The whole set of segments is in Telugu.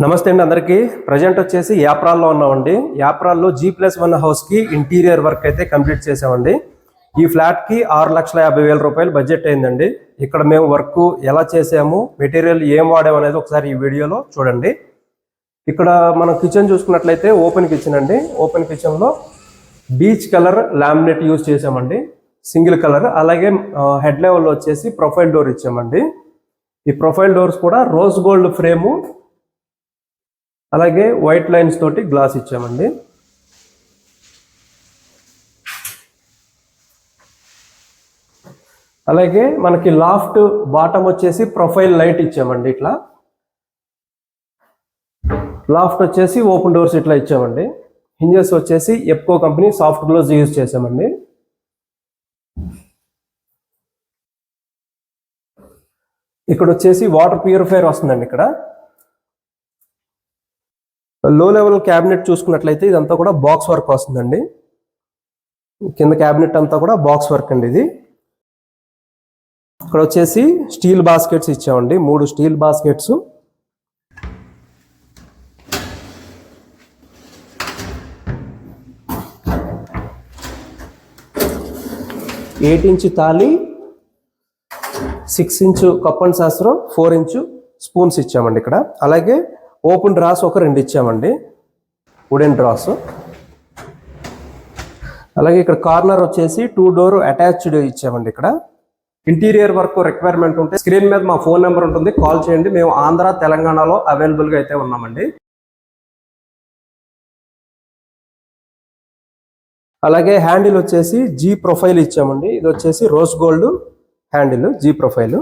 నమస్తే అండి అందరికీ. ప్రజెంట్ వచ్చేసి యాప్రాల్లో ఉన్నామండి. యాప్రాల్లో జీ ప్లస్ వన్ హౌస్కి ఇంటీరియర్ వర్క్ అయితే కంప్లీట్ చేసామండి. ఈ ఫ్లాట్కి ఆరు లక్షల యాభై వేల రూపాయలు బడ్జెట్ అయిందండి. ఇక్కడ మేము వర్క్ ఎలా చేసాము మెటీరియల్ ఏం వాడాము అనేది ఒకసారి ఈ వీడియోలో చూడండి. ఇక్కడ మనం కిచెన్ చూసుకున్నట్లయితే ఓపెన్ కిచెన్ అండి. ఓపెన్ కిచెన్లో బీచ్ కలర్ లామినేట్ యూజ్ చేసామండి. Single colour. అలాగే హెడ్ లెవెల్లో వచ్చేసి ప్రొఫైల్ డోర్ ఇచ్చామండి. ఈ ప్రొఫైల్ డోర్స్ కూడా రోజ్ గోల్డ్ ఫ్రేము అలాగే వైట్ లైన్స్ తోటి గ్లాస్ ఇచ్చామండి. అలాగే మనకి లాఫ్ట్ బాటమ్ వచ్చేసి ప్రొఫైల్ లైట్ ఇచ్చామండి ఇట్లా. లాఫ్ట్ వచ్చేసి ఓపెన్ డోర్స్ ఇట్లా ఇచ్చామండి. హింజెస్ వచ్చేసి Ebco company soft close use చేసామండి ఇక్కడ వచ్చేసి వాటర్ ప్యూరిఫైర్ వస్తుందండి ఇక్కడ. లో లెవెల్ క్యాబినెట్ చూసుకున్నట్లయితే ఇదంతా కూడా బాక్స్ వర్క్ వస్తుందండి. కింద క్యాబినెట్ అంతా కూడా బాక్స్ వర్క్ అండి ఇది. ఇక్కడ వచ్చేసి స్టీల్ బాస్కెట్స్ ఇచ్చామండి. మూడు steel baskets eight inch thali six inch cup and శాస్త్రం ఫోర్ ఇంచు స్పూన్స్ ఇచ్చామండి ఇక్కడ. అలాగే ఓపెన్ డ్రాస్ ఒక రెండు ఇచ్చామండి. Wooden drawers. అలాగే ఇక్కడ కార్నర్ వచ్చేసి టూ డోర్ అటాచ్డ్ ఇచ్చామండి ఇక్కడ. ఇంటీరియర్ వర్క్ రిక్వైర్మెంట్ ఉంటే స్క్రీన్ మీద మా ఫోన్ నెంబర్ ఉంటుంది కాల్ చేయండి. మేము ఆంధ్ర తెలంగాణలో అవైలబుల్గా అయితే ఉన్నామండి. అలాగే హ్యాండిల్ వచ్చేసి జీ ప్రొఫైల్ ఇచ్చామండి. ఇది వచ్చేసి rose gold handle G profile.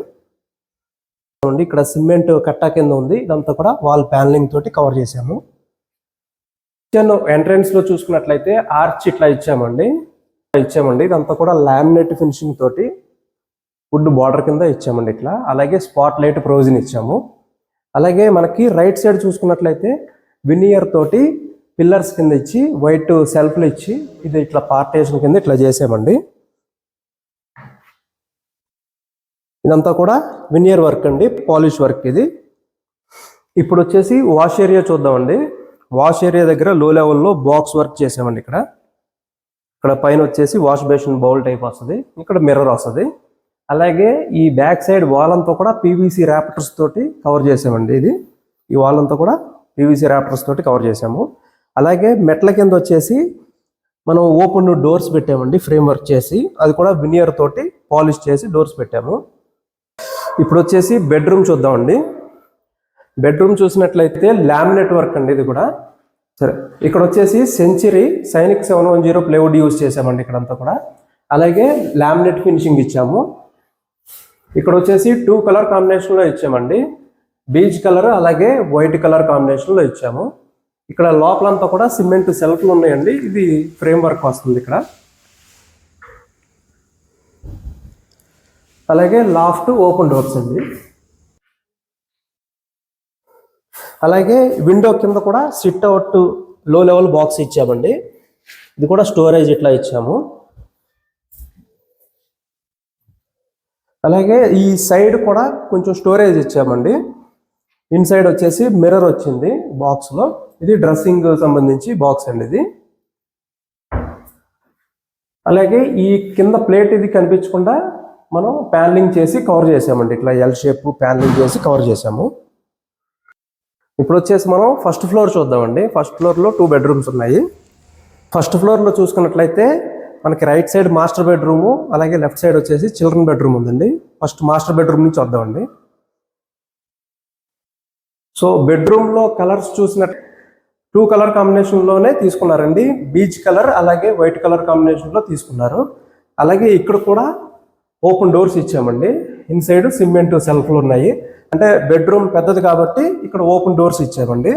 ఉంది. ఇక్కడ సిమెంట్ కట్టా కింద ఉంది. ఇదంతా కూడా వాల్ ప్యానలింగ్ తోటి కవర్ చేసాము కిచెన్ ఎంట్రన్స్లో చూసుకున్నట్లయితే ఆర్చ్ ఇట్లా ఇచ్చామండి. ఇచ్చామండి. ఇదంతా కూడా లామినేట్ ఫినిషింగ్ తోటి వుడ్ బార్డర్ కింద ఇచ్చామండి ఇట్లా. అలాగే స్పాట్ లైట్ ప్రొవిజన్ ఇచ్చాము. అలాగే మనకి రైట్ సైడ్ చూసుకున్నట్లయితే వినియర్ తోటి పిల్లర్స్ కింద ఇచ్చి వైట్ సెల్ఫ్లు ఇచ్చి ఇది ఇట్లా పార్టేషన్ కింద ఇట్లా చేసామండి. ఇదంతా కూడా వినియర్ వర్క్ అండి పాలిష్ వర్క్ ఇది. ఇప్పుడు వచ్చేసి వాష్ ఏరియా చూద్దామండి. వాష్ ఏరియా దగ్గర లో లెవెల్లో బాక్స్ వర్క్ చేసామండి ఇక్కడ. ఇక్కడ పైన వచ్చేసి వాష్ బేసిన్ బౌల్ టైప్ వస్తుంది. ఇక్కడ మిర్రర్ వస్తుంది. అలాగే ఈ బ్యాక్ సైడ్ వాల్ అంతా కూడా పీవీసీ ర్యాప్టర్స్ తోటి కవర్ చేసామండి ఇది. ఈ వాల్ అంతా కూడా పీవీసీ ర్యాప్టర్స్ తోటి కవర్ చేసాము. అలాగే మెట్ల కింద వచ్చేసి మనం ఓపెన్ డోర్స్ పెట్టామండి ఫ్రేమ్ వర్క్ చేసి. అది కూడా వినియర్ తోటి పాలిష్ చేసి డోర్స్ పెట్టాము. ఇప్పుడు వచ్చేసి బెడ్రూమ్ చూద్దామండి. బెడ్రూమ్ చూసినట్లయితే లామినేట్ వర్క్ అండి ఇది కూడా. సరే ఇక్కడ వచ్చేసి Century Sainik seven one zero plywood use చేసామండి ఇక్కడంతా కూడా. అలాగే లామినేట్ ఫినిషింగ్ ఇచ్చాము. ఇక్కడ వచ్చేసి టూ కలర్ కాంబినేషన్లో ఇచ్చామండి. బీచ్ కలర్ అలాగే వైట్ కలర్ కాంబినేషన్లో ఇచ్చాము. ఇక్కడ లోపలంతా కూడా సిమెంట్ సెల్ఫ్లు ఉన్నాయండి. ఇది ఫ్రేమ్ వర్క్ వస్తుంది ఇక్కడ. అలాగే లాఫ్ట్ ఓపెన్ డోర్స్ అండి. అలాగే విండో కింద కూడా సిట్ అవుట్లో లెవెల్ బాక్స్ ఇచ్చామండి. ఇది కూడా స్టోరేజ్ ఇట్లా ఇచ్చాము. అలాగే ఈ సైడ్ కూడా కొంచెం స్టోరేజ్ ఇచ్చామండి. ఇన్సైడ్ వచ్చేసి మిర్రర్ వచ్చింది బాక్స్లో ఇది డ్రెస్సింగ్ సంబంధించి బాక్స్ అండి ఇది. అలాగే ఈ కింద ప్లేట్ ఇది కనిపించకుండా మనం ప్యానలింగ్ చేసి కవర్ చేసామండి. ఇట్లా ఎల్ షేప్ ప్యానలింగ్ చేసి కవర్ చేసాము. ఇప్పుడు వచ్చేసి మనం ఫస్ట్ ఫ్లోర్ చూద్దామండి. ఫస్ట్ ఫ్లోర్లో టూ బెడ్రూమ్స్ ఉన్నాయి. ఫస్ట్ ఫ్లోర్లో చూసుకున్నట్లయితే మనకి రైట్ సైడ్ మాస్టర్ బెడ్రూము అలాగే లెఫ్ట్ సైడ్ వచ్చేసి చిల్డ్రన్ బెడ్రూమ్ ఉందండి. ఫస్ట్ మాస్టర్ బెడ్రూమ్ నుంచి వద్దామండి. సో బెడ్రూమ్లో కలర్స్ చూసినట్టు టూ కలర్ కాంబినేషన్లోనే తీసుకున్నారండి. బీచ్ కలర్ అలాగే వైట్ కలర్ కాంబినేషన్లో తీసుకున్నారు. అలాగే ఇక్కడ కూడా ఓపెన్ డోర్స్ ఇచ్చామండి. ఇన్సైడ్ సిమెంట్ సెల్ఫ్లు ఉన్నాయి. అంటే బెడ్రూమ్ పెద్దది కాబట్టి ఇక్కడ ఓపెన్ డోర్స్ ఇచ్చామండి.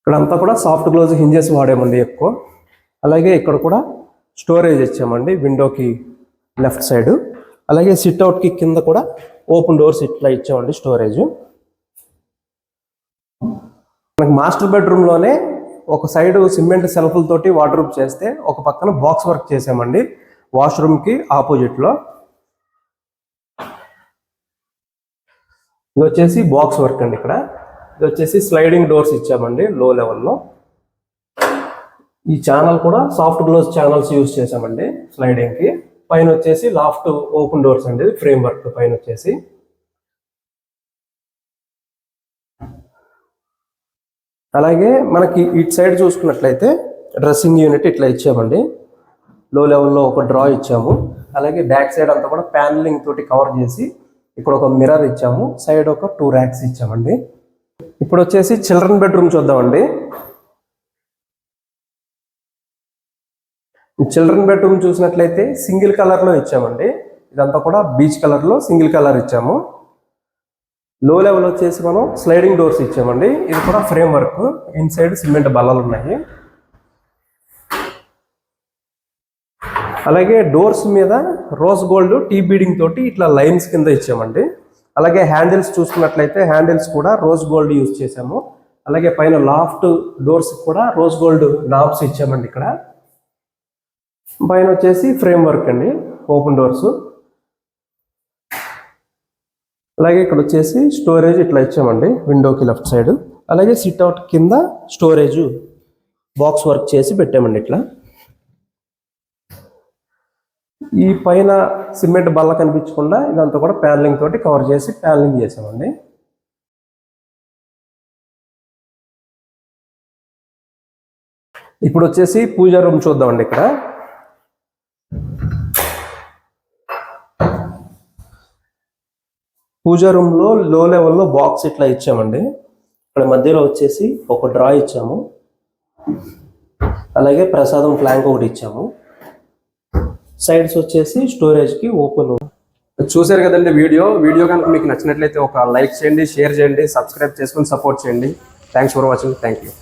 ఇక్కడంతా కూడా సాఫ్ట్ గ్లోజ్ హింజెస్ వాడామండి ఎక్కువ. అలాగే ఇక్కడ కూడా స్టోరేజ్ ఇచ్చామండి విండోకి లెఫ్ట్ సైడ్. అలాగే సిట్అవుట్కి కింద కూడా ఓపెన్ డోర్స్ ఇట్లా ఇచ్చామండి స్టోరేజ్. మనకి మాస్టర్ బెడ్రూమ్లోనే ఒక సైడ్ సిమెంట్ సెల్ఫ్లతోటి వాటర్ చేస్తే ఒక పక్కన బాక్స్ వర్క్ చేసామండి. వాష్రూమ్కి ఆపోజిట్లో. ఇది వచ్చేసి బాక్స్ వర్క్ అండి ఇక్కడ. ఇది వచ్చేసి స్లైడింగ్ డోర్స్ ఇచ్చామండి లో లెవెల్లో. ఈ ఛానల్ కూడా సాఫ్ట్ గ్లోజ్ ఛానల్స్ యూజ్ చేసామండి స్లైడింగ్కి. పైన వచ్చేసి లాఫ్ట్ ఓపెన్ డోర్స్ అండి ఫ్రేమ్ వర్క్ పైన వచ్చేసి. అలాగే మనకి ఇటు సైడ్ చూసుకున్నట్లయితే డ్రెస్సింగ్ యూనిట్ ఇట్లా ఇచ్చామండి. లో లెవెల్లో ఒక డ్రా ఇచ్చాము. అలాగే బ్యాక్ సైడ్ అంతా కూడా ప్యానలింగ్ తోటి కవర్ చేసి ఇక్కడ ఒక మిర్రర్ ఇచ్చాము. సైడ్ ఒక టూ ర్యాక్స్ ఇచ్చామండి. ఇప్పుడు వచ్చేసి చిల్డ్రన్ బెడ్రూమ్ చూద్దామండి. చిల్డ్రన్ బెడ్రూమ్ చూసినట్లయితే సింగిల్ కలర్లో ఇచ్చామండి. ఇదంతా కూడా బీచ్ కలర్లో సింగిల్ కలర్ ఇచ్చాము. లో లెవెల్ వచ్చేసి మనం స్లైడింగ్ డోర్స్ ఇచ్చామండి. ఇది కూడా ఫ్రేమ్ వర్క్ ఇన్సైడ్ సిమెంట్ బల్లలు ఉన్నాయి. అలాగే డోర్స్ మీద రోజ్ గోల్డ్ టీ బీడింగ్ తోటి ఇట్లా లైన్స్ కింద ఇచ్చామండి. అలాగే హ్యాండిల్స్ చూసుకున్నట్లయితే హ్యాండిల్స్ కూడా రోజ్ గోల్డ్ యూజ్ చేసాము అలాగే పైన లాఫ్ట్ డోర్స్ కూడా రోజ్ గోల్డ్ నాబ్స్ ఇచ్చామండి ఇక్కడ. పైన వచ్చేసి ఫ్రేమ్ వర్క్ అండి ఓపెన్ డోర్స్ అలాగే ఇక్కడ వచ్చేసి స్టోరేజ్ ఇట్లా ఇచ్చామండి విండోకి లెఫ్ట్ సైడ్ అలాగే సిట్అవుట్ కింద స్టోరేజ్ బాక్స్ వర్క్ చేసి పెట్టామండి ఇట్లా. ఈ పైన సిమెంట్ బల్ల కనిపించకుండా ఇదంతా కూడా ప్యానలింగ్ తోటి కవర్ చేసి ప్యానలింగ్ చేసామండి. ఇప్పుడు వచ్చేసి పూజా రూమ్ చూద్దామండి ఇక్కడ. పూజా రూమ్లో లో లెవెల్లో బాక్స్ ఇట్లా ఇచ్చామండి. ఇక్కడ మధ్యలో వచ్చేసి ఒక డ్రా ఇచ్చాము. అలాగే ప్రసాదం ఫ్లాంక్ ఒకటి ఇచ్చాము. సైడ్స్ వచ్చేసి స్టోరేజ్కి ఓపెన్ చూసారు కదండి వీడియో. వీడియో కనుక మీకు నచ్చినట్లయితే ఒక లైక్ చేయండి షేర్ చేయండి సబ్స్క్రైబ్ చేసుకొని సపోర్ట్ చేయండి. Thanks for watching thank you